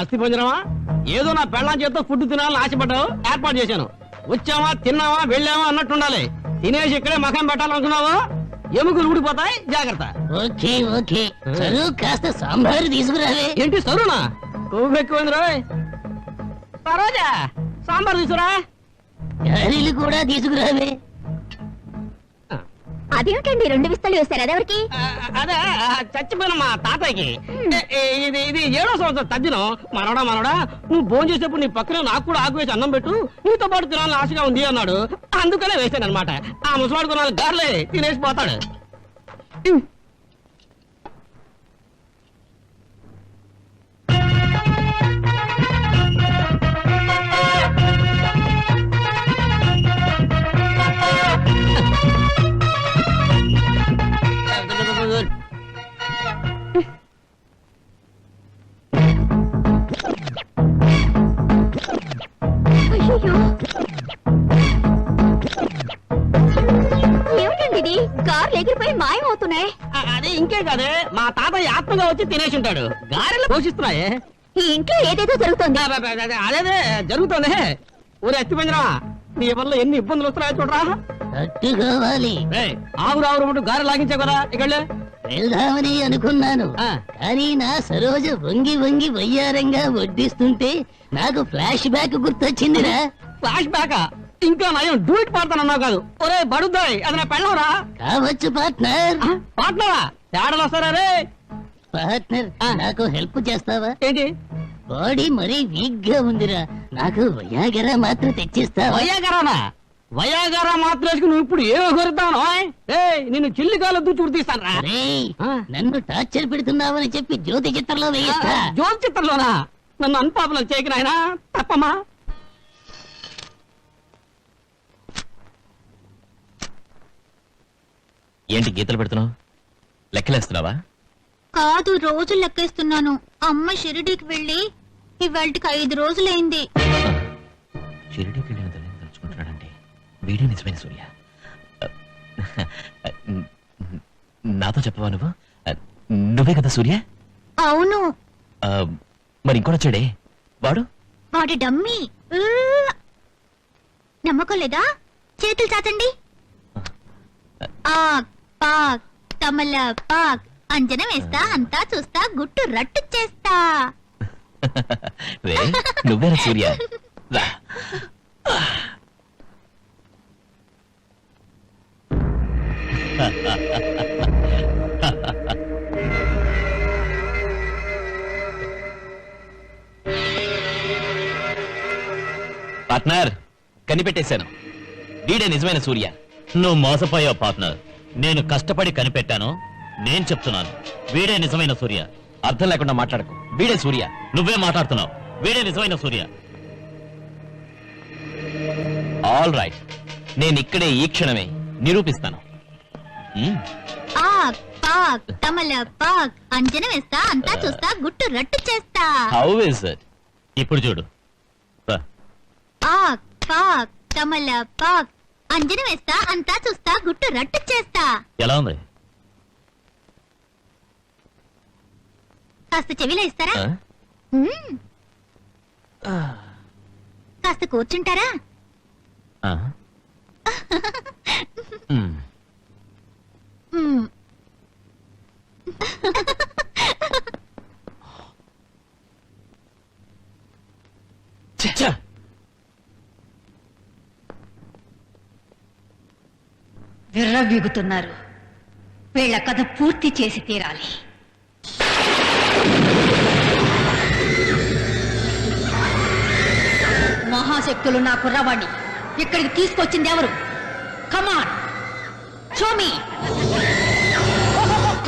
అస్థి పంజరమా ఏదో నా పెళ్ళాం చేత్తో ఫుడ్ తినాలని ఆశపడ్డావు? ఏర్పాటు చేశాను. వచ్చావా తిన్నావా వెళ్ళావా అన్నట్టు ఉండాలి తినేసి ఇక్కడే మకం పెట్టాలనుకున్నావు? ఎముకలు ఊడిపోతాయి జాగ్రత్త. Okay okay. చదువు కాస్త సాంబారు తీసుకురావే. ఏంటి సరునా? కొవ్వు ఎక్కువైంది రోయ్ సరోజా సాంబార్ తీసురా గారెలు కూడా తీసుకురావే. అదేమిటండి రెండు విస్తలు వేస్తారు అదెవరికి? అదే చచ్చిపోయిన మా తాతయ్యకి. ఇది ఇది ఏడో సంవత్సరం తద్దినం? మనవడా మనవడా నువ్వు భోజనం చేసేప్పుడు నీ పక్కన నాకు కూడా ఆకు వేసి అన్నం పెట్టు. నీతో పాటు తినాలని ఆశగా ఉంది అన్నాడు. అందుకనే వేశాను అనమాట ఆ ముసలాడు కొనాలి గార్లే తినేసి పోతాడు. ఇది కార్లు ఎగిరిపోయి మాయమవుతున్నాయి. అదే ఇంకే కాదే. మా తాతయ్య ఆత్మగా వచ్చి తినేసి ఉంటాడు. గారెలు పోషిస్తున్నాయే. ఈ ఇంట్లో ఏదేదో జరుగుతోంది. అదే, అదే, అదే, అదేదే జరుగుతుంది. ఊరే ఎత్తి పంజరా నీ వల్ల ఎన్ని ఇబ్బందులు వస్తున్నాయో చూడరా. అట్టు కావాలి. ఏయ్, ఆవురు ఆవురు మటు గారె లాగించావు కదా ఇక్కడ వెళ్దామని అనుకున్నాను. ఆ. కానీ నా సరోజ వంగి వంగి వయ్యారంగా వడ్డిస్తుంటే నాకు ఫ్లాష్ బ్యాక్ గుర్తొచ్చిందిరా. Flash back? ఇంకా నయం. డూట్ పాడతానన్నావు కాదు. ఒరే బడుద్దాయ్ అది నా పెళ్ళవరా? కావచ్చు పార్ట్నర్ పాటలవా తేడాలు వస్తారా రే? పార్ట్నర్. నాకు హెల్ప్ చేస్తావా? ఏంటి? బాడీ మరీ వీక్గా ఉందిరా. నాకు వయాగరా మాత్రం తెచ్చిస్తావా? వయాగారానా? వయాగారా మాత్రం నువ్వు ఇప్పుడు ఏమో కోరుతాను ఏ నిన్ను చిల్లి కాలు దూచుడు తీస్తాను రా రేయ్, ఆ. నన్ను టార్చర్ పెడుతున్నావని చెప్పి జ్యోతి చిత్రంలో వేయిస్తా. జోన్ చిత్రంలోనా? నన్ను అన్పాపలం చేయకు నాయనా తప్పమ్మా. ఏంటి గీతలు పెడుతున్నావు? లెక్కలేస్తున్నావా? కాదు రోజులు లెక్కేస్తున్నాను. అమ్మ షిరిడీకి వెళ్ళి ఇవాళకి ఐదు రోజులైంది. షిరిడీకి వెళ్ళిన తల్లిని తలుచుకుంటున్నాడంటే వీడియో నిజమైన సూర్య. నాతో చెప్పవా నువ్వు? నువ్వే కదా సూర్య? అవును. ఆ, మరి ఇంకోటి వచ్చాడే? వాడు? వాడి డమ్మి. ఊ! నమ్మకం లేదా? చేతులు చాచండి. ఆక్ పాక్ కమల పాక్ అంజనం వేస్తా అంతా చూస్తా గుట్టు రట్టు చేస్తా. రే నువ్వేనా సూర్య. రా. పార్ట్నర్ కనిపెట్టేశాను. వీడే నిజమైన సూర్య. నువ్వు మోసపోయావు పార్ట్నర్. నేను కష్టపడి కనిపెట్టాను నేను చెప్తున్నాను. వీడే నిజమైన సూర్య. అర్థం లేకుండా మాట్లాడకు. వీడే సూర్య. నువ్వే మాట్లాడుతున్నావు. వీడే నిజమైన సూర్య. ఆల్ రైట్ నేను ఇక్కడే ఈ క్షణమే నిరూపిస్తాను. పాక్ కమల పాక్. అంజనం వేస్తా అంతా చూస్తా గుట్టు రట్టు చేస్తా. హౌ ఇస్ ఇట్ ఇప్పుడు చూడు. రా. ఆక్ పాక్ కమల పాక్. అంజనం వేస్తా అంతా చూస్తా గుట్టు రట్టు చేస్తా. ఎలా ఉంది? కాస్త చెవిలో ఇస్తారా? మ్మ్. కాస్త కూర్చుంటారా ఆ? మ్మ్. మ్మ్. ఛ, ఛ. బిగుతున్నారు వీళ్ళ కథ పూర్తి చేసి తీరాలి. మహాశక్తులు నా కుర్రవాణ్ణి ఇక్కడికి తీసుకొచ్చింది ఎవరు? కమాన్ షోమి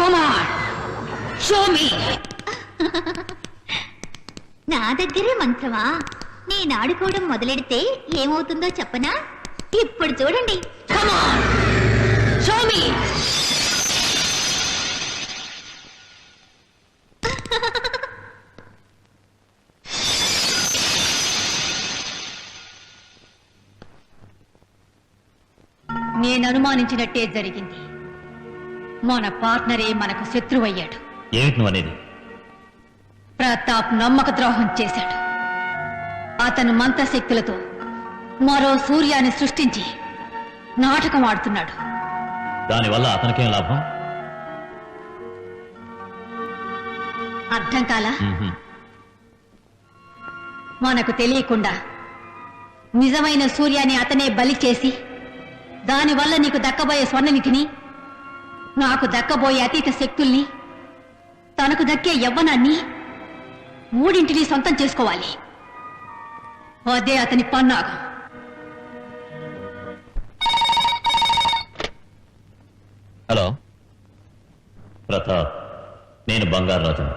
కమాన్ షోమి నా దగ్గరే మంత్రమా? నేను ఆడుకోవడం మొదలెడితే ఏమవుతుందో చెప్పనా? ఇప్పుడు చూడండి. కమాన్ నేను అనుమానించినట్టే జరిగింది. మన పార్ట్నరే మనకు శత్రువయ్యాడు. ఏమిటి నువ్వు అనేది? ప్రతాప్ నమ్మక ద్రోహం చేశాడు. అతను మంత్రశక్తులతో మరో సూర్యాన్ని సృష్టించి నాటకం ఆడుతున్నాడు. దానివల్ల అతనికేం లాభం? అర్థం కాలా? మ్మ్హ్మ్. మనకు తెలియకుండా నిజమైన సూర్యాన్ని అతనే బలి చేసి దానివల్ల నీకు దక్కబోయే స్వర్ణనిధిని నాకు దక్కబోయే అతీత శక్తుల్ని తనకు దక్కే యవ్వనాన్ని మూడింటిని సొంతం చేసుకోవాలి. అదే అతని పన్నాగం. హలో. ప్రతాప్ నేను బంగారాజును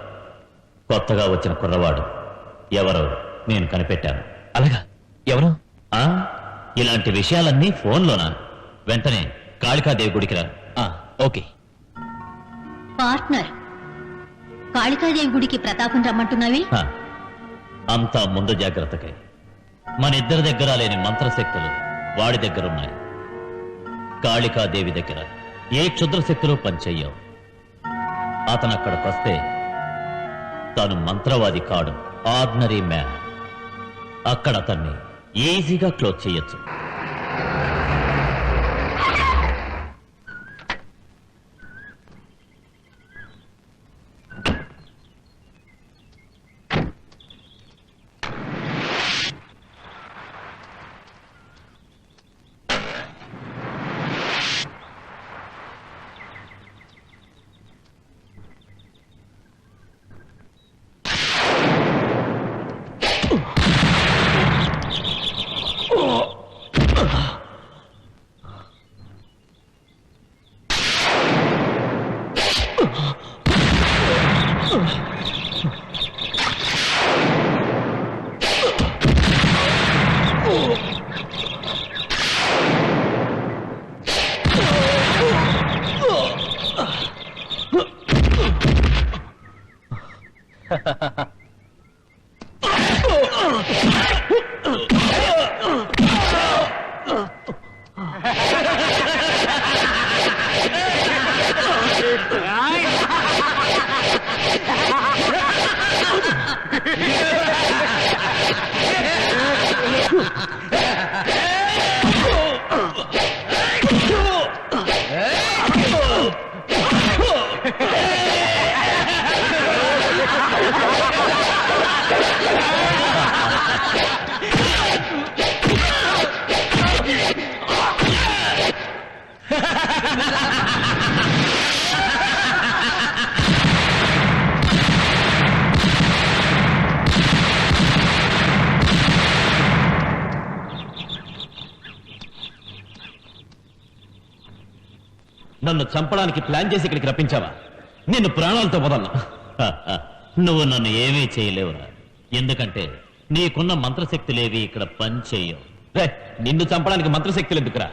కొత్తగా వచ్చిన కుర్రవాడు. ఎవరో నేను కనిపెట్టాను. అలాగా? ఎవరు? ఆ? ఇలాంటి విషయాలన్నీ ఫోన్లోనా? వెంటనే కాళికాదేవి గుడికి రా. ఆ, ఓకే. పార్ట్నర్ కాళికాదేవి గుడికి ప్రతాపం రమ్మంటున్నావి? హ, అంతా ముందు జాగ్రత్తకై. మన ఇద్దరి దగ్గర లేని మంత్రశక్తులు వాడి దగ్గరున్నాయి. కాళికాదేవి దగ్గర. ఏ క్షుద్రశక్తిలో శక్తులు అతను అక్కడికి వస్తే తను మంత్రవాది కాడు. Ordinary man. అక్కడ అతన్ని ఈజీగా క్లోజ్ చేయొచ్చు. 啊啊啊 నన్ను చంపడానికి ప్లాన్ చేసి ఇక్కడికి రప్పించావా? నిన్ను ప్రాణాలతో వదలను. నువ్వు నన్ను ఏమీ చేయలేవురా. ఎందుకంటే నీకున్న మంత్రశక్తులేవి ఇక్కడ పనిచేయవు. రే నిన్ను చంపడానికి మంత్రశక్తులు ఎందుకురా?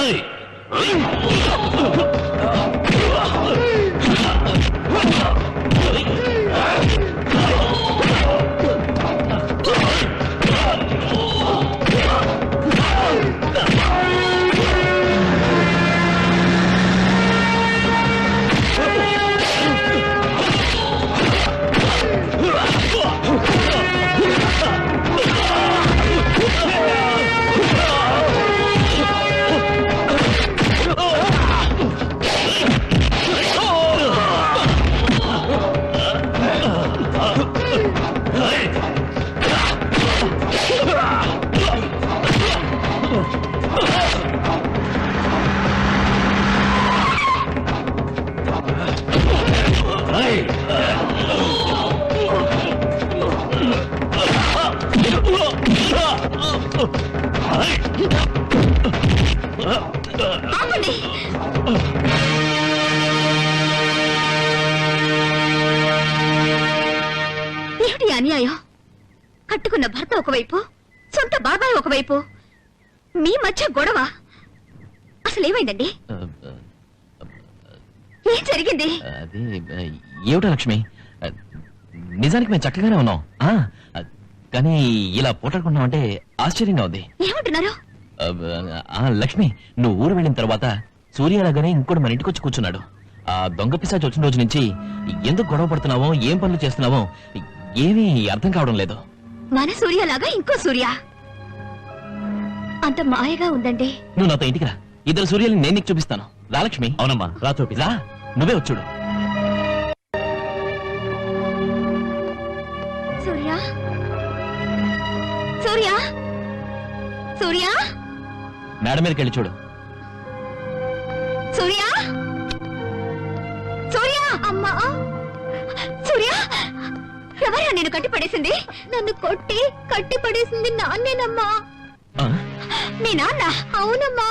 ఏయ్! ఒకవైపు సొంత బాబాయ్ ఒకవైపు మీ మధ్య గొడవ. అసలు ఏమైందండి? ఏం జరిగింది? అది ఏమిటా లక్ష్మి? నిజానికి మేము చక్కగానే ఉన్నాం. ఆ, కానీ ఇలా పోటాడుకుంటున్నాం అంటే ఆశ్చర్యంగా ఉంది. ఏమంటున్నారు? ఆ, ఆ, లక్ష్మి నువ్వు ఊరు వెళ్ళిన తర్వాత సూర్య లాగానే ఇంకోటి మన ఇంటికి వచ్చి కూర్చున్నాడు. ఆ దొంగ పిశాచి వచ్చిన రోజు నుంచి ఎందుకు గొడవ పడుతున్నావో ఏం పనులు చేస్తున్నావో ఏమీ అర్థం కావడం లేదు. మన సూర్యలాగా ఇంకో సూర్య. అంత మాయగా ఉందండి నువ్వు నాతో ఇంటికి రా. ఇద్దరు సూర్యుల్ని నేను నీకు చూపిస్తాను. రా లక్ష్మి. అవునమ్మా రా చూపి. రా నువ్వే వచ్చుడు సూర్య? సూర్య? సూర్య? మేడ మీదకి వెళ్ళి చూడు. సూర్య? సూర్య? అమ్మా! సూర్య? ఎవరా నేను కట్టి పడేసింది నన్ను కొట్టి కట్టి పడేసింది నాన్నేనమ్మా? మీ నాన్న? అవునమ్మా.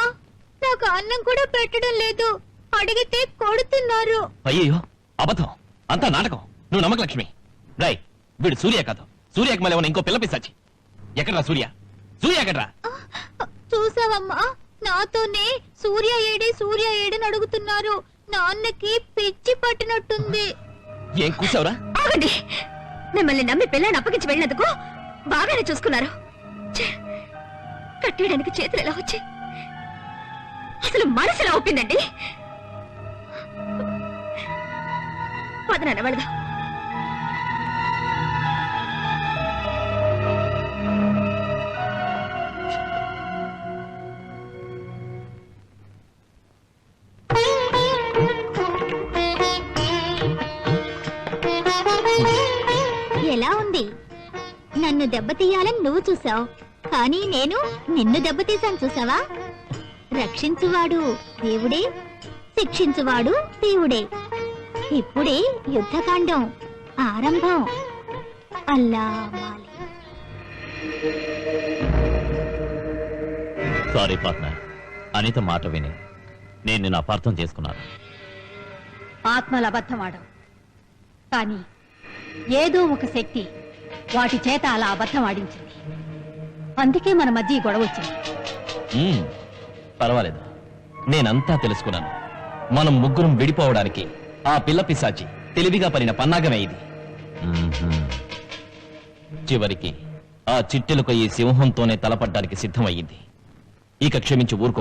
నాకు అన్నం కూడా పెట్టడం లేదు. అడిగితే కొడుతున్నారు. అయ్యో అబద్ధం. అంతా నాటకం. నువ్వు నమ్మక లక్ష్మి. రై వీడు సూర్య కాదు. సూర్యకి మళ్ళీ ఇంకో పిల్ల పిశాచి. ఎక్కడ్రా సూర్య? సూర్య ఎక్కడ్రా? చూసావమ్మా? నాతోనే సూర్య ఏడి సూర్య ఏడని అడుగుతున్నారు. నాన్నకి పిచ్చి పట్టినట్టుంది. ఏం కూర్చావురా? ఆగండి. మిమ్మల్ని నమ్మి పిల్లని అప్పగించి వెళ్ళినందుకు బాగానే చూసుకున్నారు. కట్టేయడానికి చేతులు ఎలా వచ్చి అసలు మనసు ఎలా ఒప్పిందండి? పదనాన్న వెళదాం దెబ్బతీయాలని నువ్వు చూసావు. కానీ నేను నిన్ను దెబ్బతీశాను చూసావా? రక్షించువాడు దేవుడే శిక్షించువాడు దేవుడే. ఇప్పుడే యుద్ధకాండం ఆరంభం. అల్లా మాలి. సారీ పార్ట్నర్ అనిత మాట విని నేను నిన్ను అపార్థం చేసుకున్నాను. ఆత్మల అబద్ధమాడం కానీ ఏదో ఒక శక్తి వాటి చేత అలా అబద్ధం ఆడించింది. అందుకే మన మధ్య ఈ గొడవ వచ్చింది. ఉమ్, పర్వాలేదు. నేనంతా తెలుసుకున్నాను. మనం ముగ్గురం విడిపోవడానికి ఆ పిల్ల పిశాచి తెలివిగా పడిన పన్నాగమే ఇది. చివరికి ఆ చిట్టెలకు ఈ సింహంతోనే తలపడ్డానికి సిద్ధమయ్యింది. ఇక క్షమించి ఊరుకో